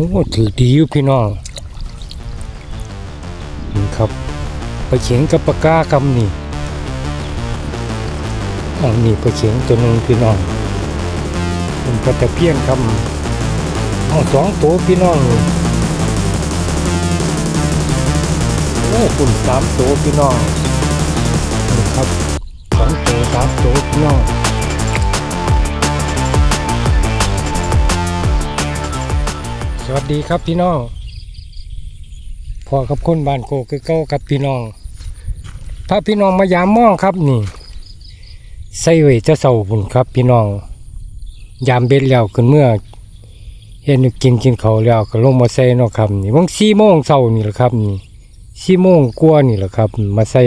โอ้ถือดีอยู่พี่น้องนี่ครับไปเขียงกับปากกาคำนี่อันนี้ไปเขียงตัวหนึ่งพี่น้องเป็นปลาตะเพียนคำเอาสองตัวพี่น้องโอ้คุณสามตัวพี่น้องนี่ครับสองตัวสามตัวพี่น้อง สวัสดีครับพี่น้องพอกับคนบ้านโกคือเก้ากับพี่น้องพาพี่น้องมายามมองครับนี่ใส่ไว้จะเศร้าบุญครับ พี่น้อง ยามเบ็ดแล้วขึ้นเมื่อเห็นกินกินเขาแล้วก็ลงมาใส่เนาะครับนี่วังสี่โมงเช้านี่แหละครับนี่สี่โมงกว่านี่แหละครับ มาใส่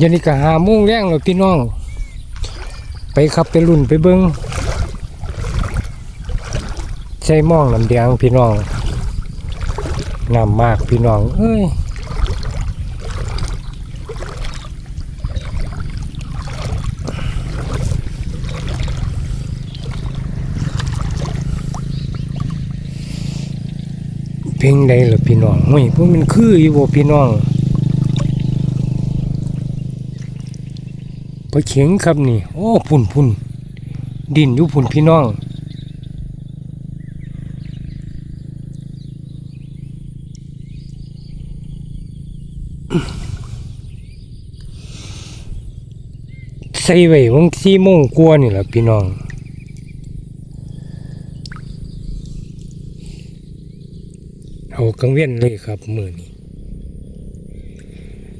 ยันนี้ก็หาโมงแรงแล้วพี่น้อง ไปครับไปรุ่นไปเบิ้ง ใช่มองน้ำแดงพี่น้องน้ำมากพี่น้องเอ้ยเพียงใดล่ะพี่น้องไม่พวกมันคืออยู่บ่พี่น้องไปเขียงครับนี่ โอ้พุ่นพุ่นดินอยู่พุ่นพี่น้อง ใส่ไว้วังสี่โมงกว่านี่แหละพี่น้อง เอากังเวียนเลยครับมือนี้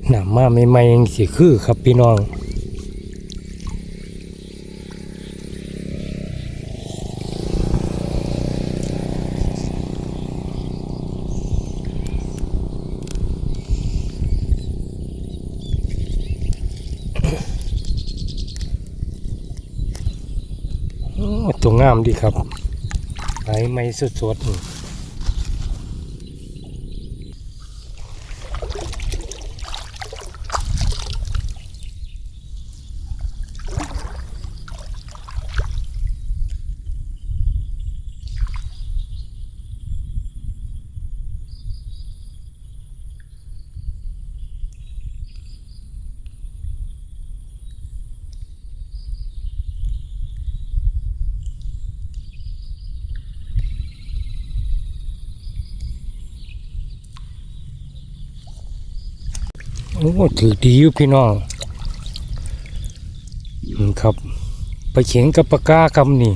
หนามาใหม่ๆยังสิคือครับพี่น้อง งามดีครับไหลไม่สดๆ อ้ถือดีอยู่พี่น้องครับ ไปเขียงกับปากกาคำนี่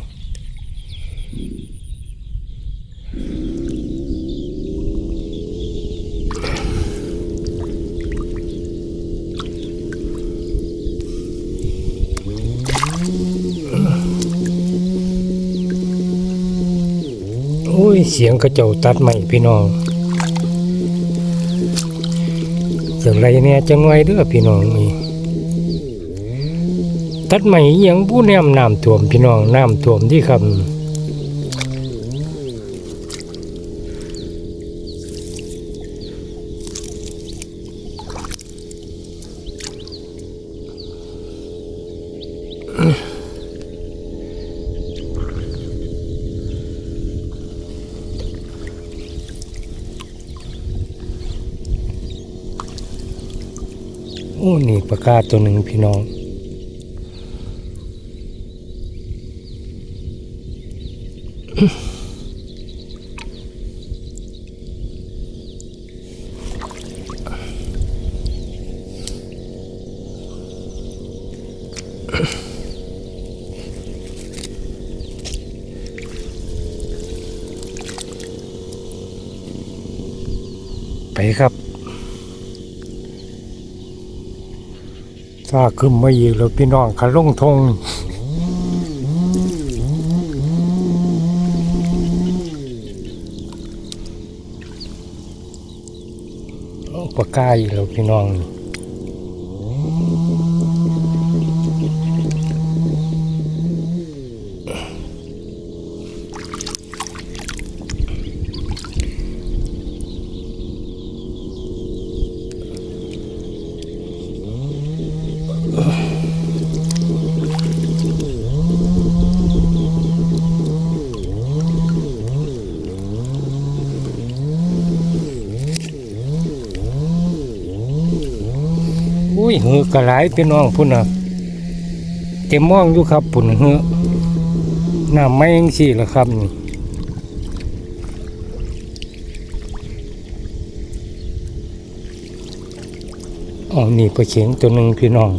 โอ้ยเสียงกระเจ้าตัดใหม่พี่น้อง อย่างไรเนี่ยจังไว้เด้อพี่น้องนี่ตัดใหม่ยังผู้แนมน้ำท่วมพี่น้องน้ำท่วมที่คำากกาตัวหนึ่งพี่น้อง ไปครับ ซาขึ้นมาอีกแล้วพี่น้องขาลงทงปากกาอีกแล้วพี่น้องนี่ ยเหือกระไรพี่น้องพุ่นน่ะเต็มมองอยู่ครับพุ่นเหือน้ำไม่ยังสี่ละครับนี่อ๋อนี่ปลาเข็งตัวหนึ่งพี่น้อง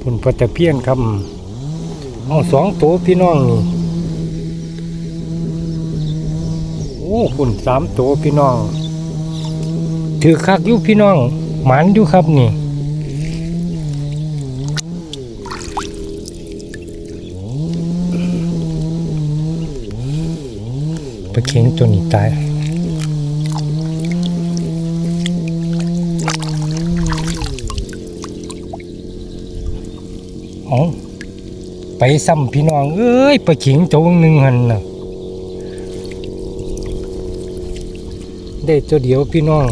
พุ่นปลาตะเพียนครับอ๋อสองตัวพี่น้องนี่โอ้พุ่นสามตัวพี่น้องถือคักอยู่พี่น้องหมันอยู่ครับนี่ ข็งตัวนี้ตายเอาไปซ้ำพี่น้อง เอ้ยปลาขิงตัวหนึ่งหันนะได้ตัวเดียวพี่น้อง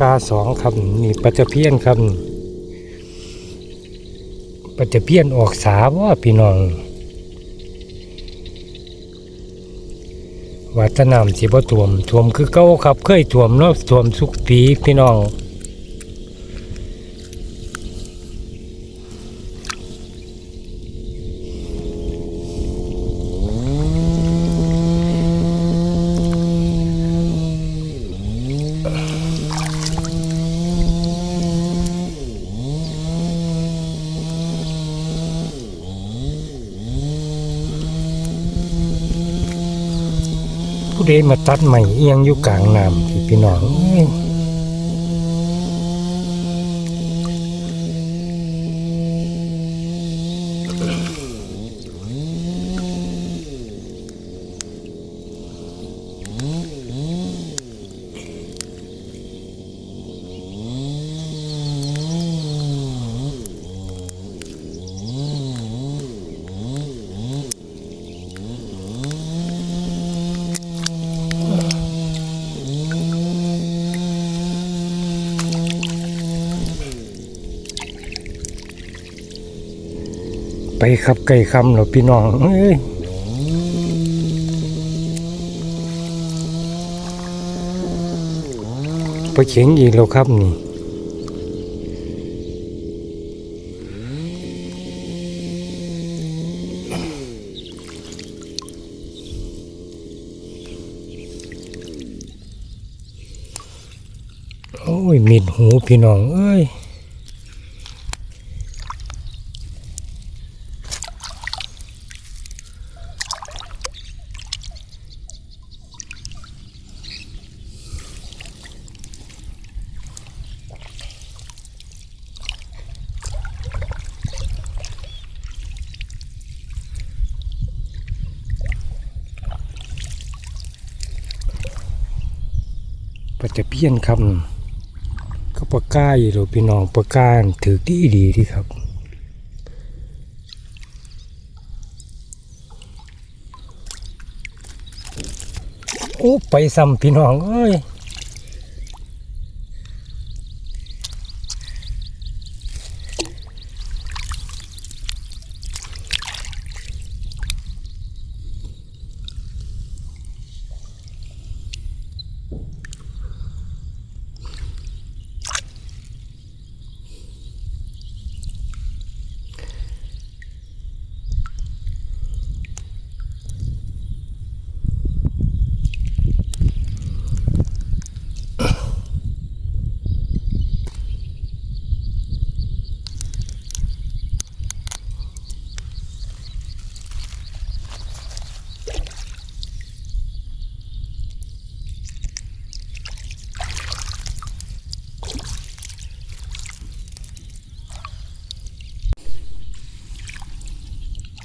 กาสองครับนี่ปัจจเพียนครับปัจจเพียนออกสาว่าพี่น้องวัฒนามสิบ่ท่วมท่วมคือเก้าครับ เคยท่วมเนาะท่วมสุกปีพี่น้อง มาตัดใหม่เอียงอยู่กลางน้ำที่พี่น้อง ไปครับไก่คำเหรอพี่น้องเอ้ยไปเขียงอีกแล้วครับนี่โอ้ยมิดหูพี่น้องเอ้ย จะเพี้ยนครับก็ปลาก้ายหรอพี่น้องปลาก้านถือดีดีที่ครับโอ้ไปซ้ำพี่น้องเอ้ย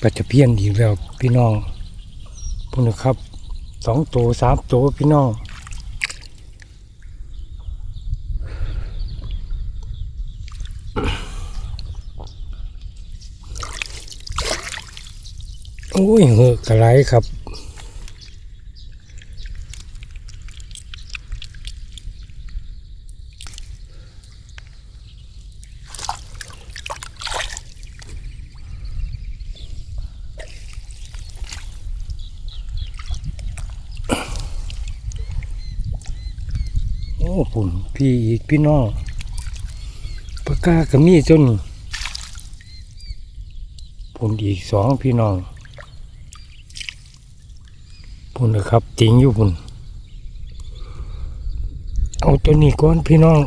ปลาจะเพี้ยนอีกแล้วพี่น้องพวกนะครับสองตัวสามตัวพี่น้องโอ้ยเหอะกระไรครับ ปุ่นพี่อีกพี่น้องปากกากระมีจนปุ่นอีกสองพี่น้องปุ่นนะครับจริงอยู่ปุ่นเอาตัวนี้ก่อนพี่น้อง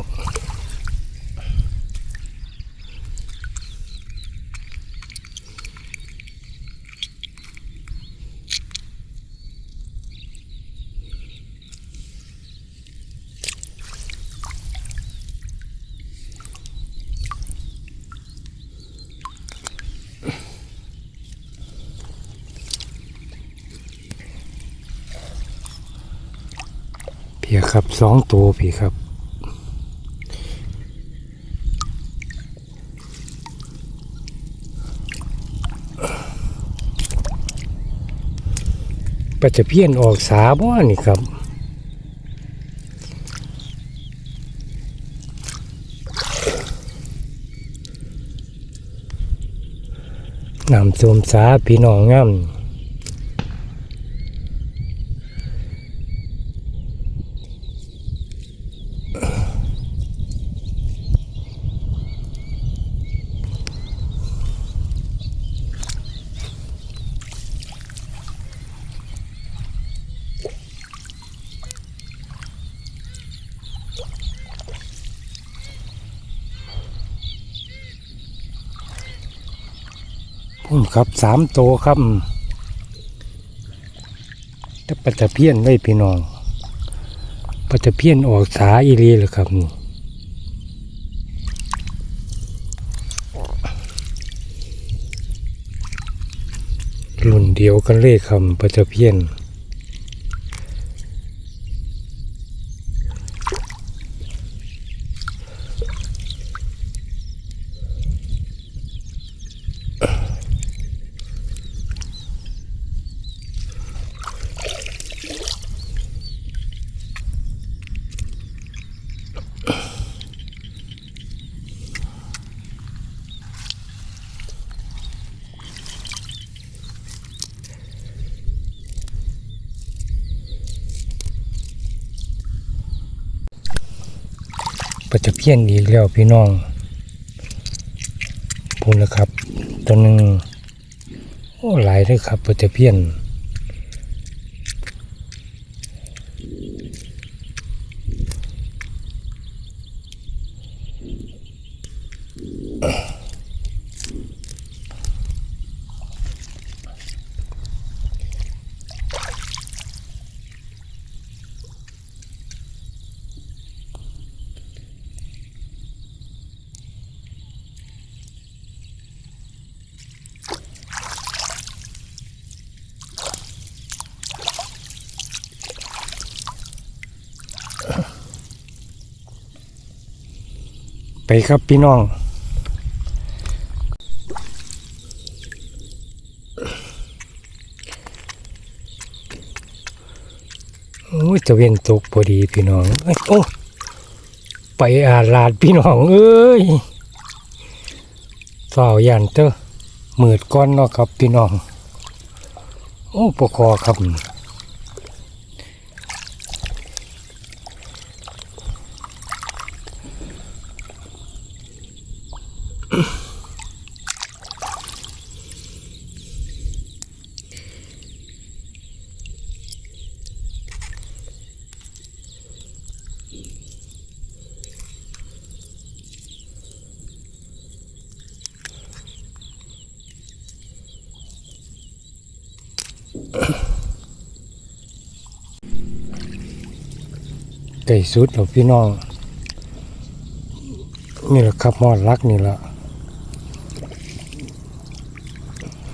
ครับสองตัวพี่ครับปัจจะเพี้ยนออกสาบ่นี่ครับนำสวมสาพี่น้องงา พุ่นครับสามโตครับแต่ปัจจะเพี้ยนไว้พี่น้องปัจจะเพี้ยนออกสาอีรีเลยครับนี่รุ่นเดียวกันเลขคำปัจจะเพี้ยน ปัจจะเพียนอีกแล้วพี่น้องพูนแล้วครับ ตัวหนึ่งโอ้หลายเลยครับปัจจะเพียน ครับพี่น้อง โอ้ยจะเวียนตกพอดีพี่น้องโอ้ไปอาลาดพี่น้องเอ้ยฝ่าวยันเตอมืดก้อนเนาะครับพี่น้อง โอ้ปกคอครับ ไก่สุดหรอพี่น้อง นี่แหละครับมอดรักนี่ละ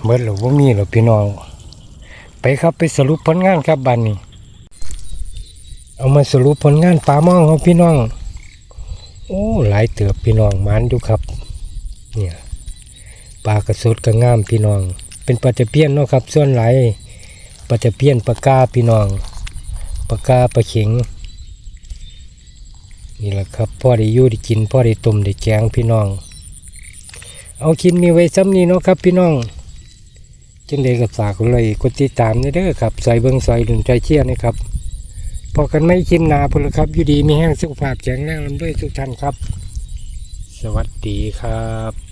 เบิดหรือว่ามีหรอพี่น้อง ไปครับไปสรุปผลงานครับบันนี้เอามาสรุปผลงานปลามองของพี่น้อง โอ้หลายเตือบพี่น้องมันอยู่ครับ เนี่ยปลากระสุดกระงามพี่น้อง เป็นปลาจะเพี้ยนเนาะครับ ส่วนหลายปลาจะเพี้ยนปลากาพี่น้องปลากาปลาเข็ง นี่แหละครับพ่อได้ยู่ได้กินพ่อได้ต้มได้แกงพี่น้อง เอาคินมีไว้ซ้ำนี้เนาะครับพี่น้องจึงได้กับฝากเลยกดติดตามนี่เด้อครับใส่เบิ้งใส่ดุนใจเชี่ยนะครับพอกันไม่คลิมนาพุลครับอยู่ดีมีแห้งสุขภาพแข็งแรงลำด้วยทุกท่านครับ สวัสดีครับ